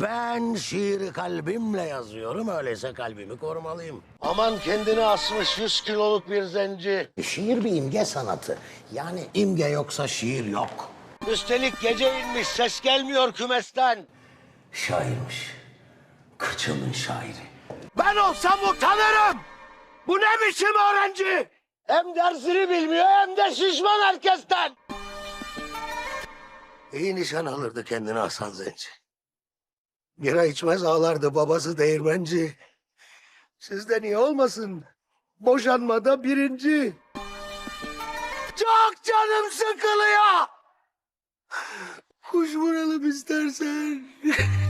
Ben şiiri kalbimle yazıyorum, öyleyse kalbimi korumalıyım. Aman kendini asmış yüz kiloluk bir zenci. Şiir bir imge sanatı. Yani imge yoksa şiir yok. Üstelik gece inmiş, ses gelmiyor kümesten. Şairmiş. Kırçıl'ın şairi. Ben olsam utanırım. Bu ne biçim öğrenci? Hem dersini bilmiyor hem de şişman herkesten. İyi nişan alırdı kendine Hasan Zenci. Bira içmez ağlardı babası değirmenci. Sizden iyi olmasın. Boşanmada birinci. Çok canım sıkılıyor. Kuş vuralım istersen.